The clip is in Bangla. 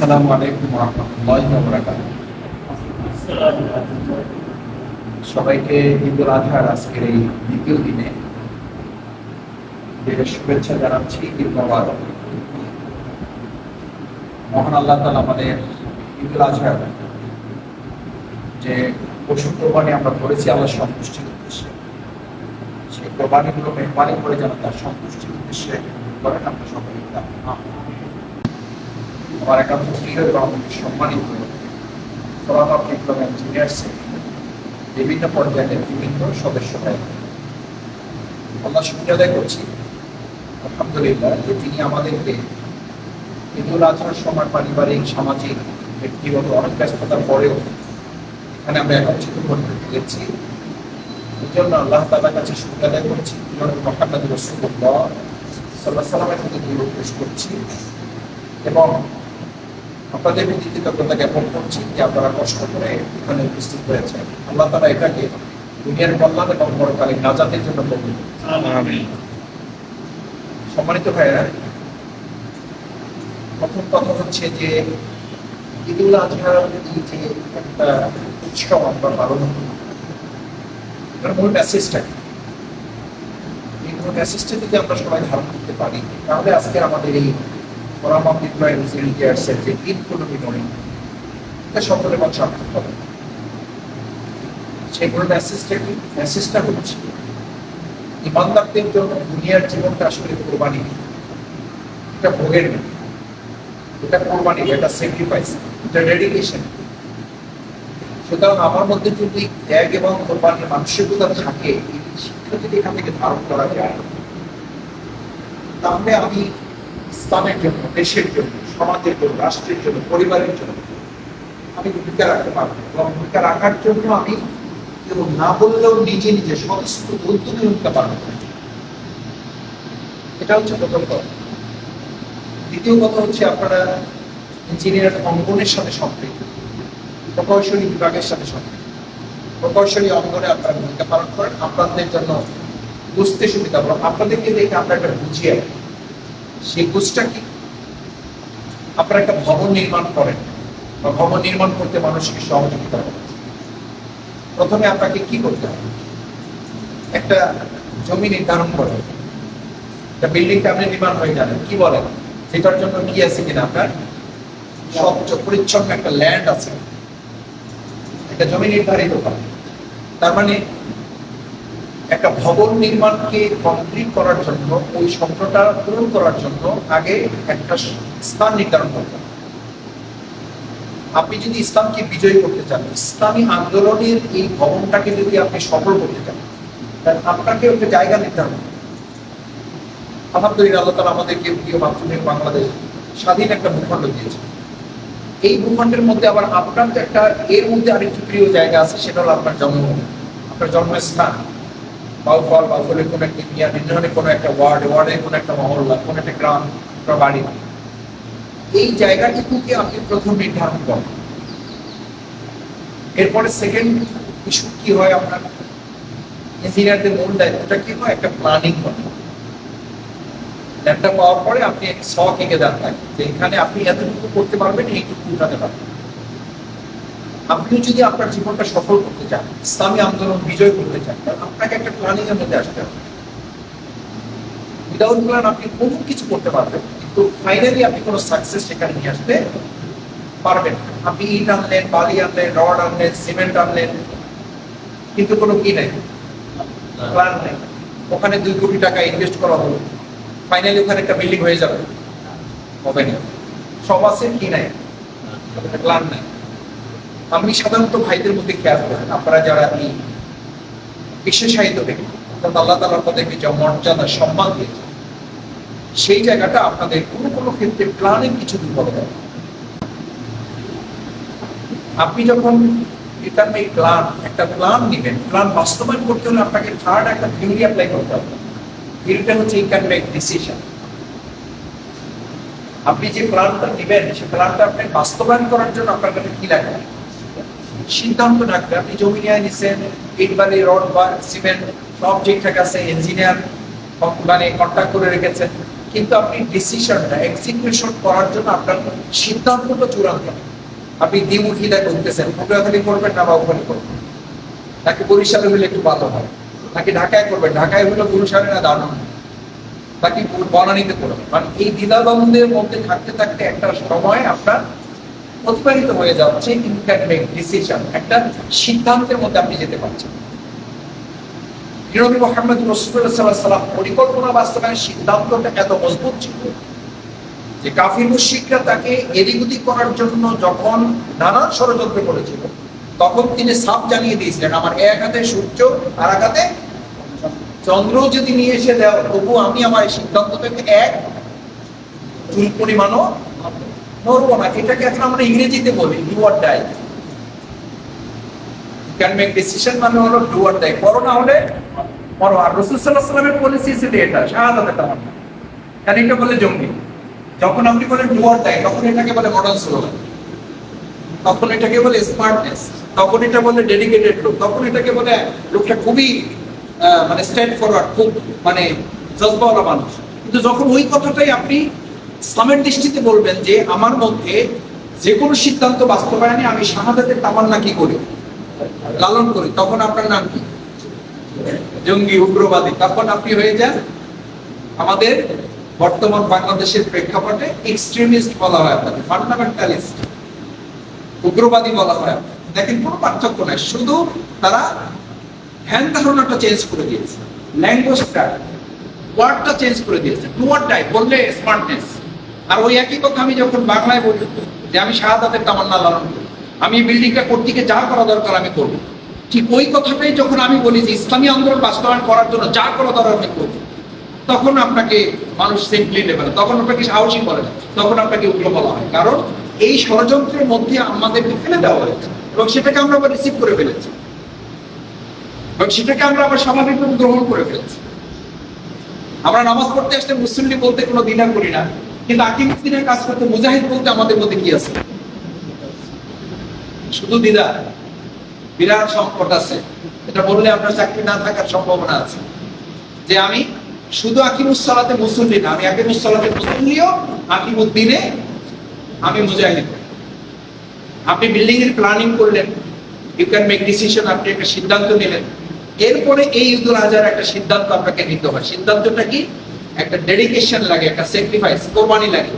আসসালামু আলাইকুম রহমতুল্লাহ সবাইকে ঈদুল আজহার আজকের এই দ্বিতীয় দিনে শুভেচ্ছা জানাচ্ছি, ঈদ মহান আল্লাহ তালা আমাদের ঈদুল আজহার যে পশু কোরবানি আমরা করেছি আল্লাহ সন্তুষ্টির উদ্দেশ্যে। সেই কোরবানিগুলো মেহমানি করে যেন তার সন্তুষ্টির উদ্দেশ্যে করেন, আমরা সকলে আমার একান্ত প্রিয় এবং সম্মানিত বিপ্লব ইঞ্জিনিয়ার্স বিভিন্ন পর্যায়ের বিভিন্ন সদস্য আল্লাহ শুক্রিয়া আদায় করছি। আলহামদুলিল্লাহ যে তিনি আমাদেরকে ঈদুল আজহার সময় পারিবারিক, সামাজিক, ব্যক্তিগত অনেক ব্যস্ততার পরেও এখানে আমরা একত্রিত করতে পেরেছি এই জন্য আল্লাহ তালার কাছে আদায় করছি। মোহাম্মদ রসুল্লাহ সাল্লাহ সাল্লামের প্রতি পেশ করছি। এবং আপনাদের প্রতি কৃতজ্ঞতা জ্ঞাপন করছি যে আপনারা কষ্ট করে এখানে উপস্থিত হয়েছেন। আল্লাহ তালা এটাকে দুনিয়ার কল্যাণ এবং পরকালীন নাজাতের জন্য কবুল সম্মানিত ভাইয়েরা প্রথম কথা হচ্ছে যে ঈদুল আজহার যে একটা উৎসব আমরা পালন করি। মূল মেসেজটা কি? এই মূল মেসেজটা যদি আমরা সবাই ধারণ করতে পারি তাহলে আজকে আমাদের এই বিনয়ী এটা সার্থক হবে। হচ্ছে ইমানদারদের জন্য দুনিয়ার জীবনটা আসলে কোরবানি। এটা ভোগের এটা কোরবানি, এটা স্যাক্রিফাইস এটা ডেডিকেশন সুতরাং আমার মধ্যে যদি ত্যাগ এবং কোরবানির মানসিকতা থাকে শিক্ষা যদি এখান থেকে ধারণ করা যায়, তাহলে আমি ইসলামের জন্য, দেশের জন্য, সমাজের জন্য, রাষ্ট্রের জন্য, পরিবারের জন্য আমি ভূমিকা রাখতে পারব এবং ভূমিকা রাখার জন্য আমি এবং না বললেও নিজে নিজে সমস্ত উদ্যোগে নিতে পারব এটা হচ্ছে প্রথম কথা। দ্বিতীয় কথা হচ্ছে আপনারা ইঞ্জিনিয়ার অঙ্গনের সাথে সম্পৃক্ত। প্রকৌশলী বিভাগের সাথে সম্পৃক্ত। প্রকৌশলী অঙ্গনে আপনারা ভূমিকা পালন করেন। আপনাদের জন্য বুঝতে সুবিধা। আপনাদেরকে দেখে আমরা একটা বুঝিয়ে। সেই বুঝটা কি? আপনারা একটা ভবন নির্মাণ করেন। বা ভবন নির্মাণ করতে মানুষকে সহযোগিতা করেন। প্রথমে আপনাকে কি করতে হবে? একটা জমি নির্ধারণ করে একটা বিল্ডিংটা আপনি নির্মাণ হয়ে যাবেন। কি বলেন? সেটার জন্য কি আছে কিনা আপনার? স্বচ্ছ, পরিচ্ছন্ন একটা ল্যান্ড আছে। একটা জমি নির্ধারিত করে তার মানে একটা ভবন নির্মাণকে কমপ্লিট করার জন্য, ওই স্বপ্নটা পূরণ করার জন্য আগে একটা স্থান নির্ধারণ করতে আপনি যদি ইসলামকে বিজয়ী করতে চান, ইসলামী আন্দোলনের এই ভবনটাকে যদি আপনি সফল করতে চান, তাহলে আপনাকে একটা জায়গা নির্ধারণ আলহামদুলিল্লাহ, আল্লাহ তালা আমাদেরকে প্রিয় মাধ্যমে বাংলাদেশ স্বাধীন একটা ভূখণ্ড দিয়েছে। এই ভূখণ্ডের মধ্যে আবার আপনার একটা, এর মধ্যে আরেকটি প্রিয় জায়গা আছে, সেটা হলো আপনার জন্মভূমি, আপনার জন্মস্থান। বাউফল, বাউফলের কোনো একটা ইন্ডিয়া নির্ধারণের কোনো একটা ওয়ার্ড, ওয়ার্ডের কোনো একটা মহল্লা, কোনো একটা গ্রাম বা বাড়ি। এই জায়গাটুকুকে আপনি প্রথম নির্ধারণ করেন। এরপরে সেকেন্ড ইস্যু কি হয় আপনার? ইঞ্জিনিয়ারদের মূল দায়িত্বটা কি হয়? একটা প্ল্যানিং করা। পাওয়ার পরে আপনি স এঁকে দেন যে এখানে আপনি এতটুকু করতে পারবেন, এইটুকু উঠাতে পারবেন। আপনি যদি আপনার জীবনটা সফল করতে চান, ইসলামী আন্দোলন বিজয় করতে চান, আপনাকে একটা প্ল্যানিং এর মধ্যে আসতে হবে। উইদাউট প্ল্যান আপনি কিছু করতে পারবেন, কিন্তু ফাইনালি আপনি কোনো সাকসেস সেখানে নিয়ে আসতে পারবেন আপনি ইট আনলেন, বালি আনলেন, রড আনলেন, সিমেন্ট আনলেন, কিন্তু কোনো কি নেই? প্ল্যান নেই। ওখানে দুই কোটি টাকা ইনভেস্ট করা হলো। ফাইনালি ওখানে একটা বিল্ডিং হয়ে যাবে। হবে না। সব আছে, কি নাই? প্ল্যান নাই। আমি সাধারণত ভাইদের মধ্যে খেয়াল করেন আপনারা যারা এই বিশেষায়িত ব্যক্তি অর্থাৎ আল্লাহ তালা আপনাদেরকে যে মর্যাদা, সম্মান দিয়েছে সেই জায়গাটা আপনাদের কোনো কোনো ক্ষেত্রে প্ল্যানিং কিছু হবে আপনি যখন এটা এই প্ল্যান একটা প্ল্যান নেবেন প্ল্যান বাস্তবায়ন করতে হলে আপনাকে থার্ড একটা থিওরি অ্যাপ্লাই করতে হবে। থিওরিটা হচ্ছে এই ক্যান মেক ডিসিশন আপনি যে প্ল্যানটা নেবেন সেই প্ল্যানটা আপনি বাস্তবায়ন করার জন্য আপনার কাছে কি লাগবে? সিদ্ধান্ত রাখবে। আপনি জমি নিয়ে নিচ্ছেন ইট বালি, রড বা সিমেন্ট, সব ঠিকঠাক আছে, ইঞ্জিনিয়ার মানে কন্ট্যাক্ট করে রেখেছেন। কিন্তু আপনি ডিসিশনটা এক্সিকিউশন করার জন্য আপনার সিদ্ধান্তটা চূড়ান্ত। আপনি দ্বিমুখিতা করতেছেন পটুয়াখালী করবেন না বাউখালী করবেন নাকি বরিশালে হলে একটু ভালো হয়, নাকি ঢাকায় করবেন, ঢাকায় হলে বরিশালে না দারুণ নাকি বনানীতে করবেন। মানে এই দ্বিধাদ্বন্দ্বের মধ্যে থাকতে থাকতে একটা সময় আপনার অতিবাহিত হয়ে যাচ্ছে ইন ডিসিশন একটা সিদ্ধান্তের মধ্যে আপনি যেতে পারছেন। মোহাম্মদ রসুল্লাহ সাল্লাম পরিকল্পনা সিদ্ধান্তটা এত মজবুত ছিল যে কাফির মুশিকরা তাকে করার জন্য যখন ষড়যন্ত্র করেছিল, তখন তিনি সাপ জানিয়ে দিয়েছিলেন, আমার এক হাতে সূর্য, আর এক হাতে চন্দ্র যদি নিয়ে এসে দেও তবু আমি আমার সিদ্ধান্ত থেকে এক চুল পরিমাণও না, এটাকে এখন আমরা ইংরেজিতে বলি do die can make decision মানে হলো ডু ডাই করো না হলে মরো। আর পলিসি ছিল এটা এটা বলে জঙ্গি? যখন আপনি বলেন ডু অর ডাই তখন এটাকে বলে মডার্ন স্লোগান তখন এটাকে বলে স্মার্টনেস তখন এটা বলে ডেডিকেটেড লোক তখন এটাকে বলে লোকটা খুবই মানে স্ট্রেট ফরওয়ার্ড খুব মানে জজবাওয়ালা মানুষ। কিন্তু যখন ওই কথাটাই আপনি ইসলামের দৃষ্টিতে বলবেন যে, আমার মধ্যে যে কোনো সিদ্ধান্ত বাস্তবায়নে আমি শাহাদাতের তামান্না কি করি? লালন করি। তখন আপনার নাম কি? জঙ্গি, উগ্রবাদী। তখন আপনি হয়ে যান আমাদের বর্তমান বাংলাদেশের প্রেক্ষাপটে এক্সট্রিমিস্ট বলা হয় আপনাকে ফান্ডামেন্টালিস্ট উগ্রবাদী বলা হয় দেখেন, কোনো পার্থক্য নাই। শুধু তারা ধ্যান ধারণাটা চেঞ্জ করে দিয়েছে। ল্যাঙ্গুয়েজটা ওয়ার্ডটা চেঞ্জ করে দিয়েছে। টু ওয়ার্ড ডাই বললে স্মার্টনেস আর ওই একই কথা আমি যখন বাংলায় বলি, যে আমি শাহাদাতের তামান্না লালন করি, আমি বিল্ডিংটা কর্তৃকে যা করা দরকার আমি করব। ঠিক ওই কথাটাই যখন আমি বলি যে ইসলামী আন্দোলন বাস্তবায়ন করার জন্য যা করা দরকার আমি করব, তখন আপনাকে মানুষ সিম্পলি নেবে না তখন আপনাকে সাহসী করে না, তখন আপনাকে উগ্র বলা হয়। কারণ এই ষড়যন্ত্রের মধ্যে আমাদেরকে ফেলে দেওয়া হয়েছে এবং সেটাকে আমরা আবার রিসিভ করে ফেলেছি। এবং সেটাকে আমরা আবার স্বাভাবিকভাবে গ্রহণ করে ফেলেছি। আমরা নামাজ পড়তে আসলে মুসল্লি বলতে কোনো দিনা করি না। কিন্তু আকিমুদ্দিনের কাজ করতে মুজাহিদ বলতে আমাদের মধ্যে কি আছে? শুধু দিদা বিরাট সংকট আছে। এটা বললে আপনার চাকরি না থাকার সম্ভাবনা আছে। যে আমি শুধু আকিমুসলাতে মুসল্লি না, আমি আকিমুসলাতে মুসল্লিও আকিমুদ্দিনে আমি মুজাহিদ। আপনি বিল্ডিং এর প্ল্যানিং করলেন। ইউ ক্যান মেক ডিসিশন আপনি একটা সিদ্ধান্ত নিলেন। এরপরে এই ঈদুল আজহার একটা সিদ্ধান্ত আপনাকে নিতে হয়। সিদ্ধান্তটা কি? একটা ডেডিকেশন লাগে একটা স্যাক্রিফাইস কোরবানি লাগে।